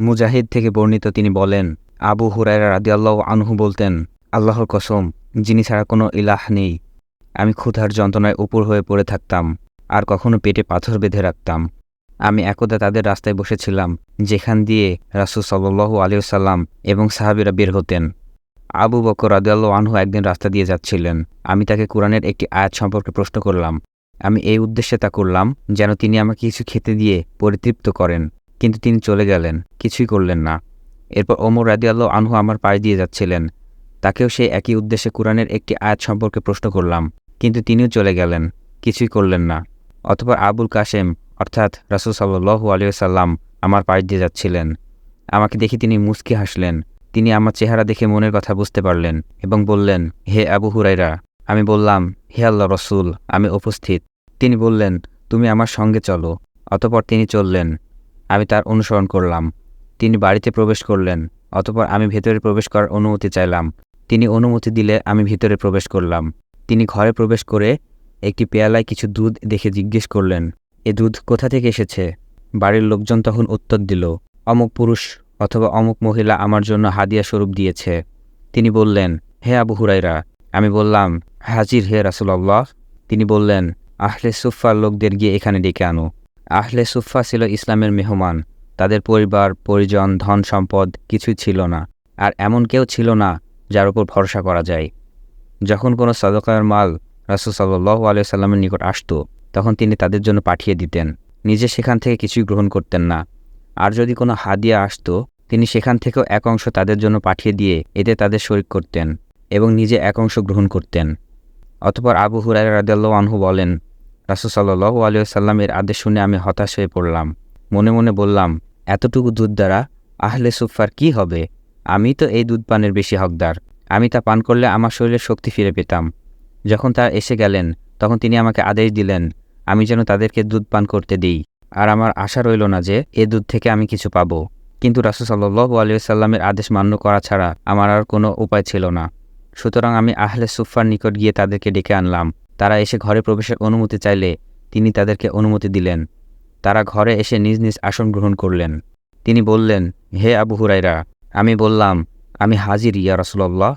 মুজাহিদ থেকে বর্ণিত তিনি বলেন, আবু হুরায়রা রাদিয়াল্লাহু আনহু বলতেন, আল্লাহর কসম, যিনি ছাড়া কোনো ইলাহ নেই। আমি ক্ষুধার যন্ত্রণায় উপর হয়ে পড়ে থাকতাম, আর কখনো পেটে পাথর বেঁধে রাখতাম। আমি একদা তাদের রাস্তায় বসেছিলাম, যেখান দিয়ে রাসুল সাল্লু আলিয়াল্লাম এবং সাহাবিরা বের হতেন। আবু বকর রাদিয়াল্লাহ আনহু একদিন রাস্তা দিয়ে যাচ্ছিলেন। আমি তাকে কোরআনের একটি আয়াত সম্পর্কে প্রশ্ন করলাম। আমি এই উদ্দেশ্যে তা করলাম, যেন তিনি আমাকে কিছু খেতে দিয়ে পরিতৃপ্ত করেন। কিন্তু তিনি চলে গেলেন, কিছুই করলেন না। এরপর ওমর রাদিয়াল্লাহ আনহু আমার পায়ে দিয়ে যাচ্ছিলেন। তাকেও সেই একই উদ্দেশ্যে কোরআনের একটি আয়াত সম্পর্কে প্রশ্ন করলাম, কিন্তু তিনিও চলে গেলেন, কিছুই করলেন না। অথবা আবুল কাশেম, অর্থাৎ রাসুল সাল্লু আলিয়াল্লাম আমার পাশ দিয়ে যাচ্ছিলেন। আমাকে দেখে তিনি মুচকি হাসলেন। তিনি আমার চেহারা দেখে মনের কথা বুঝতে পারলেন এবং বললেন, হে আবু হুরাইরা আমি বললাম, হে আল্লাহ রসুল, আমি উপস্থিত। তিনি বললেন, তুমি আমার সঙ্গে চলো। অতপর তিনি চললেন। আমি তার অনুসরণ করলাম। তিনি বাড়িতে প্রবেশ করলেন, অতপর আমি ভেতরে প্রবেশ করার অনুমতি চাইলাম। তিনি অনুমতি দিলে আমি ভিতরে প্রবেশ করলাম। তিনি ঘরে প্রবেশ করে একটি পেয়ালায় কিছু দুধ দেখে জিজ্ঞেস করলেন, এ দুধ কোথা থেকে এসেছে? বাড়ির লোকজন তখন উত্তর দিল, অমুক পুরুষ অথবা অমুক মহিলা আমার জন্য হাদিয়া স্বরূপ দিয়েছে। তিনি বললেন, হে আবু হুরাইরা আমি বললাম, হাজির হে রাসুল্লাহ তিনি বললেন, আহলে সুফার লোকদের গিয়ে এখানে ডেকে আনো। আহলে সুফা ছিল ইসলামের মেহমান। তাদের পরিবার, পরিজন, ধন সম্পদ কিছুই ছিল না, আর এমন কেউ ছিল না যার উপর ভরসা করা যায়। যখন কোনো সদকার মাল রাসুল সাল্লাহ আলিয়া সাল্লামের নিকট আসত, তখন তিনি তাদের জন্য পাঠিয়ে দিতেন। নিজে সেখান থেকে কিছুই গ্রহণ করতেন না। আর যদি কোনো হাদিয়া আসতো, তিনি সেখান থেকেও এক অংশ তাদের জন্য পাঠিয়ে দিয়ে এতে তাদের শরিক করতেন এবং নিজে এক অংশ গ্রহণ করতেন। অতপর আবু হুরাই রাদাল্লাহ আনহু বলেন রাসুল সাল্লাহ আলিয়া সাল্লামের আদেশ শুনে আমি হতাশ হয়ে পড়লাম। মনে মনে বললাম, এতটুকু দুধ দ্বারা আহলে সুফার কি হবে? আমি তো এই দুধ পানের বেশি হকদার। আমি তা পান করলে আমার শরীরের শক্তি ফিরে পেতাম। যখন তারা এসে গেলেন, তখন তিনি আমাকে আদেশ দিলেন, আমি যেন তাদেরকে দুধ পান করতে দিই। আর আমার আশা রইল না যে এ দুধ থেকে আমি কিছু পাবো। কিন্তু রাসুল সাল্লু আলিয়াল্লামের আদেশ মান্য করা ছাড়া আমার আর কোনো উপায় ছিল না। সুতরাং আমি আহলে সুফার নিকট গিয়ে তাদেরকে ডেকে আনলাম। তারা এসে ঘরে প্রবেশের অনুমতি চাইলে তিনি তাদেরকে অনুমতি দিলেন। তারা ঘরে এসে নিজ নিজ আসন গ্রহণ করলেন। তিনি বললেন, হে আবু হুরাইরা আমি বললাম, আমি হাজির ইয়া রসুল্লাহ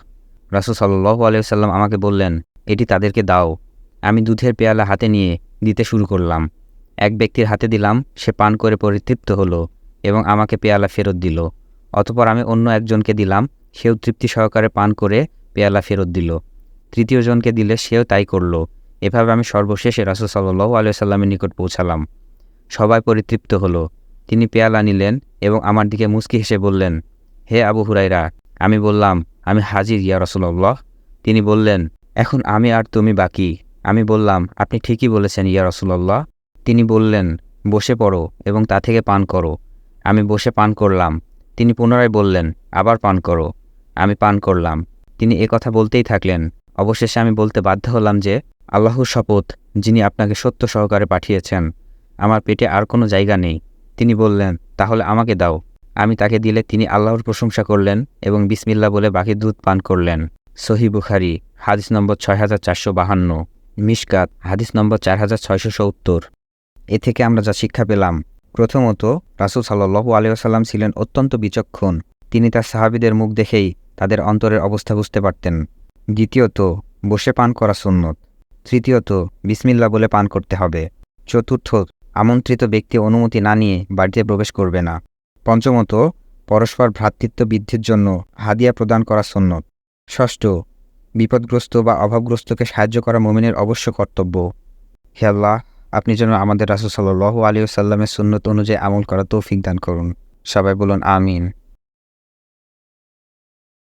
রাসুল সাল্লু আলিয়াল্লাম আমাকে বললেন, এটি তাদেরকে দাও। আমি দুধের পেয়ালা হাতে নিয়ে দিতে শুরু করলাম। এক ব্যক্তির হাতে দিলাম, সে পান করে পরিতৃপ্ত হলো এবং আমাকে পেয়ালা ফেরত দিল। অতপর আমি অন্য একজনকে দিলাম, সেও তৃপ্তি সহকারে পান করে পেয়ালা ফেরত দিল। তৃতীয় জনকে দিলে সেও তাই করল। এভাবে আমি সর্বশেষে রাসুল সাল্লু আলিয়াল্লামের নিকট পৌঁছালাম। সবাই পরিতৃপ্ত হলো। তিনি পেয়ালা নিলেন এবং আমার দিকে মুস্কি হেসে বললেন, হে আবু হুরাইরা আমি বললাম, আমি হাজির ইয়া রসুল্লাহ তিনি বললেন, এখন আমি আর তুমি বাকি। আমি বললাম, আপনি ঠিকই বলেছেন ইয়া রসুল্লাহ তিনি বললেন, বসে পড়ো এবং তা থেকে পান করো। আমি বসে পান করলাম। তিনি পুনরায় বললেন, আবার পান করো। আমি পান করলাম। তিনি কথা বলতেই থাকলেন। অবশেষে আমি বলতে বাধ্য হলাম যে আল্লাহর শপথ, যিনি আপনাকে সত্য সহকারে পাঠিয়েছেন, আমার পেটে আর কোনো জায়গা নেই। তিনি বললেন, তাহলে আমাকে দাও। আমি তাকে দিলে তিনি আল্লাহর প্রশংসা করলেন এবং বিসমিল্লা বলে বাকি দুধ পান করলেন। সহি বুখারি, হাদিস নম্বর ছয় হাজার চারশো বাহান্ন, মিশকাত, হাদিস নম্বর চার হাজার ছয়শো সত্তর। এ থেকে আমরা যা শিক্ষা পেলাম। প্রথমত, রাসুল সাল্লু আলিয়াল্লাম ছিলেন অত্যন্ত বিচক্ষণ। তিনি তার সাহাবিদের মুখ দেখেই তাদের অন্তরের অবস্থা বুঝতে পারতেন। দ্বিতীয়ত, বসে পান করা সুন্নত। তৃতীয়ত বিসমিল্লা বলে পান করতে হবে। চতুর্থ, আমন্ত্রিত ব্যক্তি অনুমতি না নিয়ে বাড়িতে প্রবেশ করবে না। পঞ্চমত, পরস্পর ভ্রাতৃত্ব বৃদ্ধির জন্য হাদিয়া প্রদান করা সন্ন্যত ষষ্ঠ, বিপদগ্রস্ত বা অভাবগ্রস্তকে সাহায্য করা মোমিনের অবশ্য কর্তব্য। হে আল্লাহ, আপনি যেন আমাদের রাসুল সাল্লু আলী সাল্লামের সুন্নত অনুযায়ী আমল করা তৌফিক দান করুন। সবাই বলুন, আমিন।